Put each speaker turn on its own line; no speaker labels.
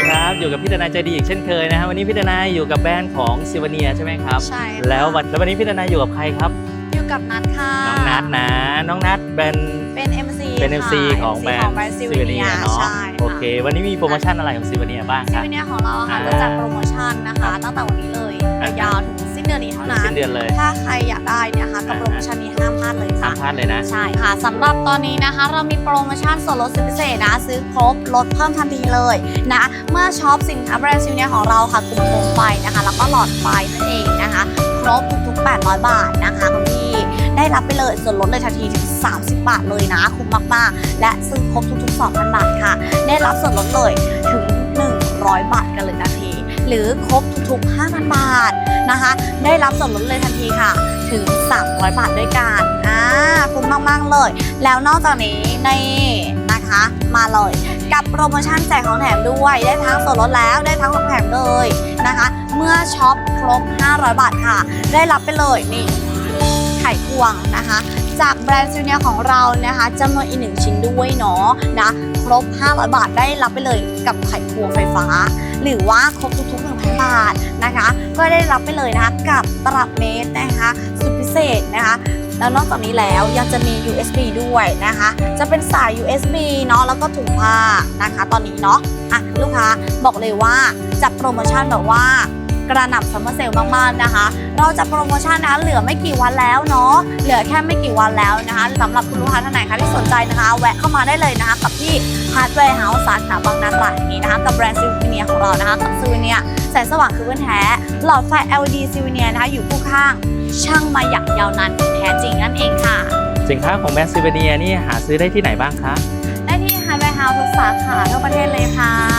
ดีครับ อยู่กับพี่ดนายใจดีอีกเช่นเคยนะฮะวันนี้พี่ดนายอยู่กับแบรนด์ของซิวเนียใช่ไหมครับ
ใช่ค่ะ
แล้ววันแล้ววันนี้พี่ดนายอยู่กับใครครับ
อยู่กับนัทค่ะ
น้องนัทนะน้องนัทแบรนด์
เป็น MC
เป็น
ค่ะ
MC ของแบรนด์
ซิ
ซิ
ว
ว
เนี
เนี
ย
ยเนาะ
ใช่
โอเค วันนี้มีโปรโมชั่นอะไรของซิวเนียบ้างค
ซิ
รับ
วเนียของเราค่ะ
อ่า
จะจัดโปรโมชั่นนะคะ ตั้งแต่วันนี้เลย
อ่ายา
วๆถึงสิ้นเดือนนี้เท่านั้น
สิ้นเดือนเลย
ถ้าใครอยากได้เนี่ยค่ะกับ
อ่า
โปรโมชั่นนี้ห้ามพลาดเลย
ห้า
ค่ะ
ม พลาดเลยนะ
ใช่ค่ะสำหรับตอนนี้นะคะ เรามีโปรโมชั่นส่วนลดสุดพิเศษนะ ซื้อครบลดเพิ่มทันทีเลยนะ เมื่อช็อปสินค้าแบรนด์ซิวเนียของเราค่ะกลุ่มโคมไฟนะคะ แล้วก็หลอดไฟนั่นเองนะคะครบทุกๆ 800 บาทนะคะคุณพี่ได้รับไปเลยส่วนลดเลยทันทีถึง 30 บาทเลยนะ คุ้มมากๆ และซื้อครบทุกๆ 2,000 บาทค่ะ ได้รับส่วนลดเลยถึง 100 บาทกันเลยทันที หรือครบทุกๆ 5,000 บาทนะคะ ได้รับส่วนลดเลยทันทีค่ะ ถึง 300 บาทด้วยกันอ่าคุ้มมากๆเลย แล้วนอกจากนี้ในนะคะมาเลยกับโปรโมชั่นแจกของแถมด้วยได้ทั้งส่วนลดแล้วได้ทั้งของแถมเลยนะคะ เมื่อช็อปครบ 500 บาทค่ะ ได้รับไปเลยนี่ไข่ควงนะคะ จากแบรนด์ซิเนียของเรานะคะจำนวนอีกหนึ่งชิ้นด้วยเนาะนะครบ 500 บาทได้รับไปเลยกับไข่ควงไฟฟ้า หรือว่าครบทุกๆ1,000 บาทนะคะ ก็ได้รับไปเลยนะคะกับตลับเมตรนะคะสุดพิเศษนะคะแล้วนอกจากนี้แล้วยังจะมี USB ด้วยนะคะ จะเป็นสาย USB เนาะแล้วก็ถุงผ้านะคะ ตอนนี้เนาะอะลูกค้าบอกเลยว่าจัดโปรโมชั่นแบบว่า กระหน่ำซัมเมอร์เซลมากๆนะคะ เราจะโปรโมชั่นนะคะเหลือไม่กี่วันแล้วเนาะเหลือแค่ไม่กี่วันแล้วนะคะสำหรับคุณลูกค้าท่านไหนคะที่สนใจนะคะ แวะเข้ามาได้เลยนะคะ กับที่ฮาร์ดแวร์เฮาส์สาขาบางนาตราดแห่งนี้นะคะกับแบรนด์ซิวเนียของเรานะคะกับซิวเนียแสงสว่างคือเพื่อนแท้ หลอดไฟ LED ซิวเนียนะคะอยู่คู่ข้างช่างมาอย่างยาวนานแท้จริงนั่นเองค่ะ
สินค้าของแบรนด์ซิวเนียนี่หาซื้อได้ที่ไหนบ้างคะ
ได้ที่ฮาร์ดแวร์เฮาส์ทุกสาขาทั่วประเทศเลยค่ะ